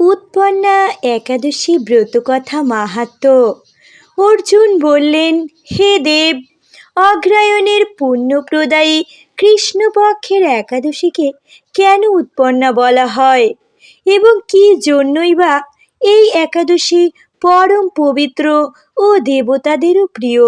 উৎপন্না একাদশী ব্রতকথা মাহাত্ম্য অর্জুন বললেন, হে দেব, অগ্রায়ণের পুণ্যপ্রদায়ী কৃষ্ণপক্ষের একাদশীকে কেন উৎপন্না বলা হয়? এবং কি জন্যই বা এই একাদশী পরম পবিত্র ও দেবতাদেরও প্রিয়,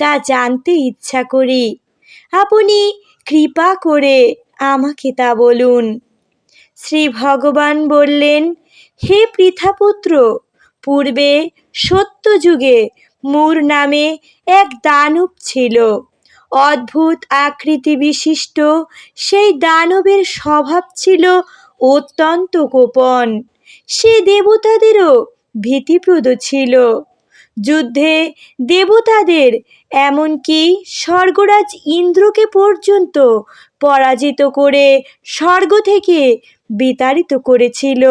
তা জানতে ইচ্ছা করি। আপনি কৃপা করে আমাকে তা বলুন। শ্রী ভগবান বললেন হে পৃথাপুত্র, পূর্বে সত্যযুগে মূর নামে এক দানব ছিল। অদ্ভুত আকৃতি বিশিষ্ট সেই দানবের স্বভাব ছিল অত্যন্ত গোপন। সে দেবতাদেরও ভীতিপ্রদ ছিল। যুদ্ধে দেবতাদের এমনকি স্বর্গরাজ ইন্দ্রকে পর্যন্ত পরাজিত করে স্বর্গ থেকে বিতাড়িত করেছিল।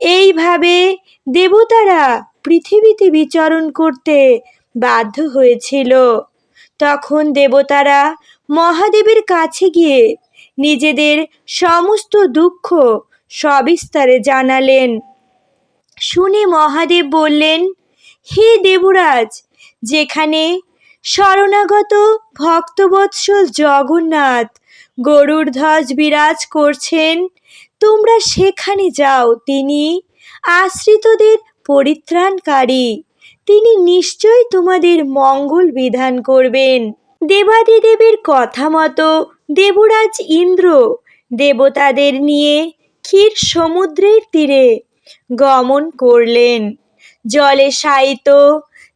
এইভাবে দেবতারা পৃথিবীতে বিচরণ করতে বাধ্য হয়েছিল। তখন দেবতারা মহাদেবের কাছে গিয়ে নিজেদের সমস্ত দুঃখ সবিস্তারে জানালেন। শুনে মহাদেব বললেন, হে দেবরাজ, যেখানে শরণাগত ভক্তবৎসল জগন্নাথ গরুর ধ্বজ বিরাজ করছেন তোমরা সেখানে যাও, তিনি আশ্রিতদের পরিত্রাণকারী। তিনি নিশ্চয় তোমাদের মঙ্গল বিধান করবেন। দেবাদিদেবের কথা মতো দেবরাজ ইন্দ্র দেবতাদের নিয়ে ক্ষীর সমুদ্রের তীরে গমন করলেন। জলে শায়িত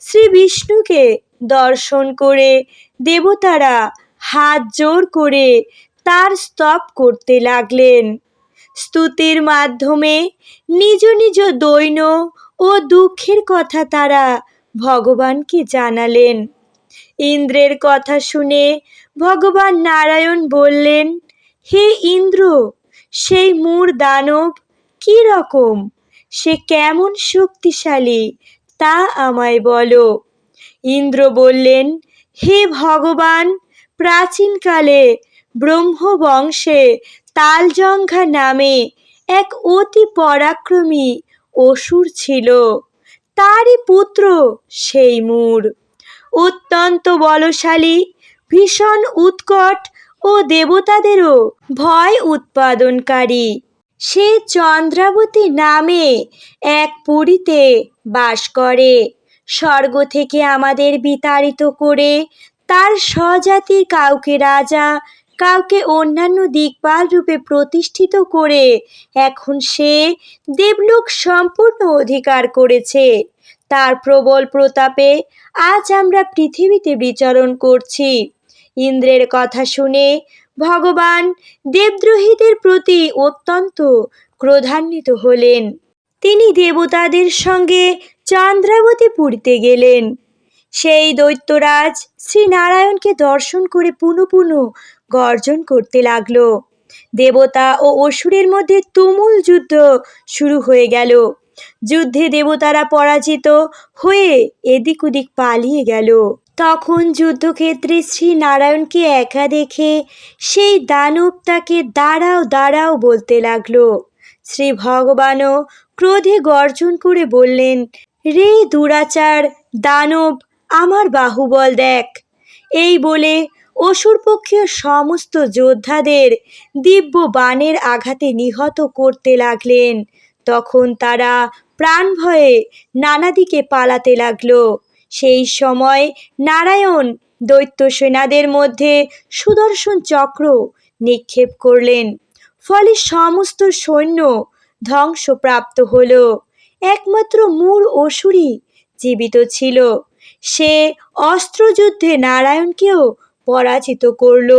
শ্রী বিষ্ণুকে দর্শন করে দেবতারা হাত জোর করে তার স্তব করতে লাগলেন। স্তুতির মাধ্যমে নিজ নিজ দৈন ও দুঃখের কথা তারা ভগবানকে জানালেন। ইন্দ্রের কথা শুনে ভগবান নারায়ণ বললেন, হে ইন্দ্র, সেই মূর দানব কি রকম? সে কেমন শক্তিশালী, তা আমায় বলো। ইন্দ্র বললেন, হে ভগবান, প্রাচীনকালে ব্রহ্মবংশে তালজঙ্ঘা নামে এক অতি পরাক্রমী অসুর ছিল। তারই পুত্র সেই মূর। অত্যন্ত বলশালী, ভীষণ উৎকট ও দেবতাদেরও ভয় উৎপাদনকারী। সে চন্দ্রাবতী নামে এক পুরীতে বাস করে। স্বর্গ থেকে আমাদের বিতাড়িত করে তার স্বজাতির কাউকে রাজা কাউকে অন্যান্য দিকপাল রূপে প্রতিষ্ঠিত করে, এখন সে দেবলোক সম্পূর্ণ অধিকার করেছে। তার প্রবল প্রতাপে আজ আমরা পৃথিবীতে বিচরণ করছি। ইন্দ্রের কথা শুনে ভগবান দেবদ্রোহীদের প্রতি অত্যন্ত ক্রোধান্বিত হলেন। তিনি দেবতাদের সঙ্গে চন্দ্রাবতী পুরীতে গেলেন। সেই দৈত্যরাজ শ্রীনারায়ণকে দর্শন করে পুনঃ পুনঃ গর্জন করতে লাগল। দেবতা ও অসুরের মধ্যে তুমুল যুদ্ধ শুরু হয়ে গেল। যুদ্ধে দেবতারা পরাজিত হয়ে এদিক ওদিক পালিয়ে গেল। তখন যুদ্ধক্ষেত্রে শ্রী নারায়ণকে একা দেখে সেই দানব তাকে দাঁড়াও দাঁড়াও বলতে লাগল। শ্রী ভগবানও ক্রোধে গর্জন করে বললেন, রে দুরাচার, দানব, আমার বাহুবল দেখ। এই বলে অসুরপক্ষীয় সমস্ত যোদ্ধাদের দিব্য বাণের আঘাতে নিহত করতে লাগলেন। তখন তারা প্রাণ ভয়ে নানা দিকে পালাতে লাগল। সেই সময় নারায়ণ দৈত্য সেনাদের মধ্যে সুদর্শন চক্র নিক্ষেপ করলেন। ফলে সমস্ত সৈন্য ধ্বংসপ্রাপ্ত হল। একমাত্র মূল অসুরই জীবিত ছিল। সে অস্ত্রযুদ্ধে নারায়ণকেও পরাজিত করল।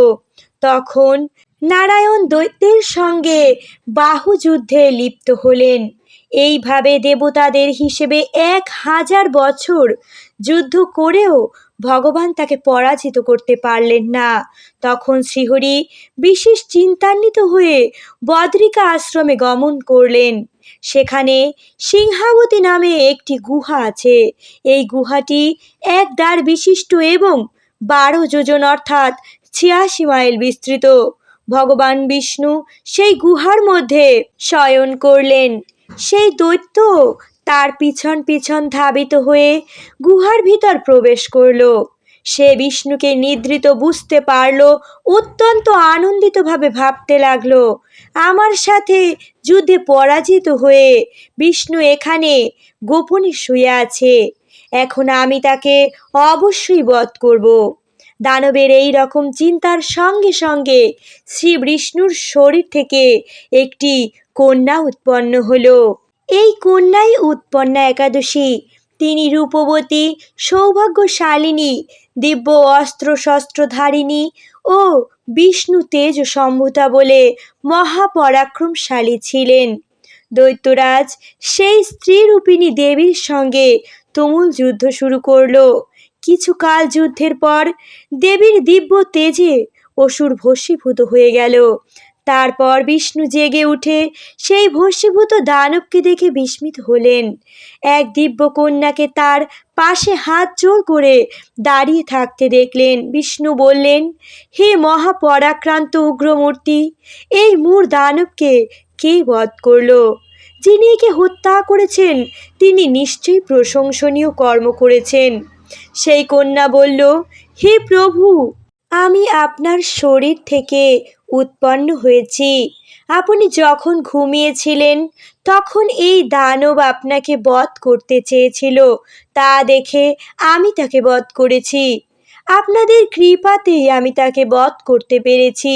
তখন নারায়ণ দৈত্যের সঙ্গে বাহুযুদ্ধে লিপ্ত হলেন। এইভাবে দেবতাদের হিসেবে এক হাজার বছর যুদ্ধ করেও ভগবান তাকে পরাজিত করতে পারলেন না। তখন শ্রীহরি বিশেষ চিন্তান্বিত হয়ে বদ্রিকা আশ্রমে গমন করলেন। সেখানে সিংহাবতী নামে একটি গুহা আছে। এই গুহাটি এক দ্বার বিশিষ্ট এবং বারো যোজন অর্থাৎ ছিয়াশি মাইল বিস্তৃত। ভগবান বিষ্ণু সেই গুহার মধ্যে শয়ন করলেন। সেই দৈত্য তার পিছন পিছন ধাবিত হয়ে গুহার ভিতর প্রবেশ করল। সে বিষ্ণুকে নিদ্রিত বুঝতে পারল, অত্যন্ত আনন্দিতভাবে ভাবতে লাগল, আমার সাথে যুদ্ধে পরাজিত হয়ে বিষ্ণু এখানে গোপনে শুয়ে আছে। এখন আমি তাকে অবশ্যই বধ করব। দানবের এই রকম চিন্তার সঙ্গে সঙ্গে শ্রী বিষ্ণুর শরীর থেকে একটি কন্যা উৎপন্ন হলো। এই কন্যাই উৎপন্না একাদশী। তিনি রূপবতী, সৌভাগ্যশালিনী, দিব্য অস্ত্র শস্ত্রধারিণী ও বিষ্ণু তেজ সম্ভূতা বলে মহাপরাক্রমশালী ছিলেন। দৈত্যরাজ সেই স্ত্রী স্ত্রীরূপিণী দেবীর সঙ্গে তুমুল যুদ্ধ শুরু করল। কিছুকাল যুদ্ধের পর দেবীর দিব্য তেজে অসুর ভস্মীভূত হয়ে গেল। তারপর বিষ্ণু জেগে উঠে সেই ভস্মীভূত দানবকে দেখে বিস্মিত হলেন। এক দিব্য কন্যাকে তার পাশে হাত জোর করে দাঁড়িয়ে থাকতে দেখলেন। বিষ্ণু বললেন, হে মহাপরাক্রান্ত উগ্রমূর্তি, এই মূর দানবকে কে বধ করল? যিনি একে হত্যা করেছেন, তিনি নিশ্চয়ই প্রশংসনীয় কর্ম করেছেন। সেই কন্যা বলল, হে প্রভু, আমি আপনার শরীর থেকে উৎপন্ন হয়েছি। আপনি যখন ঘুমিয়েছিলেন, তখন এই দানব আপনাকে বধ করতে চেয়েছিল। তা দেখে আমি তাকে বধ করেছি। আপনাদের কৃপাতেই আমি তাকে বধ করতে পেরেছি।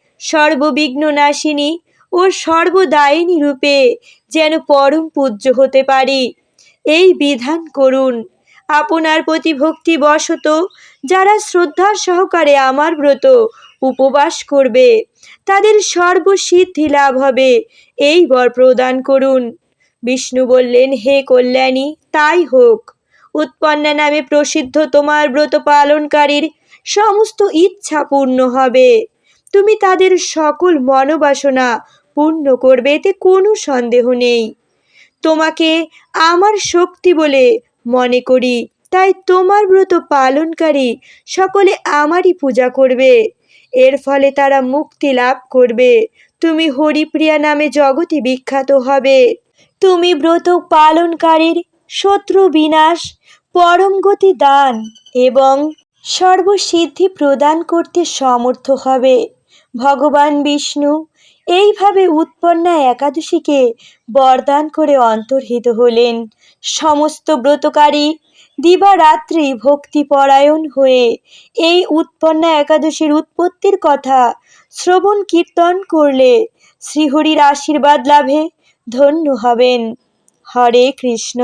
সর্ববিঘ্ন নাশিনী ও সর্বদায়িনী রূপে যেন পরম পূজ্য হতে পারি। এই বিধান করুন। আপনার প্রতি ভক্তি বশত যারা শ্রদ্ধার সহকারে আমার ব্রত উপবাস করবে, তাদের সর্বসিদ্ধি লাভ হবে। এই বর প্রদান করুন। বিষ্ণু বললেন, হে কল্যাণী, তাই হোক। উৎপন্না নামে প্রসিদ্ধ তোমার ব্রত পালনকারীর সমস্ত ইচ্ছা পূর্ণ হবে। তুমি তাদের সকল মনোবাসনা পূর্ণ করবে, এতে কোনো সন্দেহ নেই। তোমাকে আমার শক্তি বলে মনে করি, তাই তোমার ব্রত পালনকারী সকলে আমারই পূজা করবে। এর ফলে তারা মুক্তি লাভ করবে। তুমি হরিপ্রিয়া নামে জগতে বিখ্যাত হবে। তুমি ব্রত পালনকারীর শত্রু বিনাশ, পরম গতি দান এবং সর্বসিদ্ধি প্রদান করতে সমর্থ হবে। ভগবান বিষ্ণু, এইভাবে উৎপন্না একাদশীকে বরদান করে অন্তর্হিত হলেন। সমস্ত ব্রতকারী দিবারাত্রি ভক্তিপরায়ণ হয়ে এই উৎপন্না একাদশীর উৎপত্তির কথা শ্রবণ কীর্তন করলে শ্রীহরির আশীর্বাদ লাভে ধন্য হবেন। হরে কৃষ্ণ।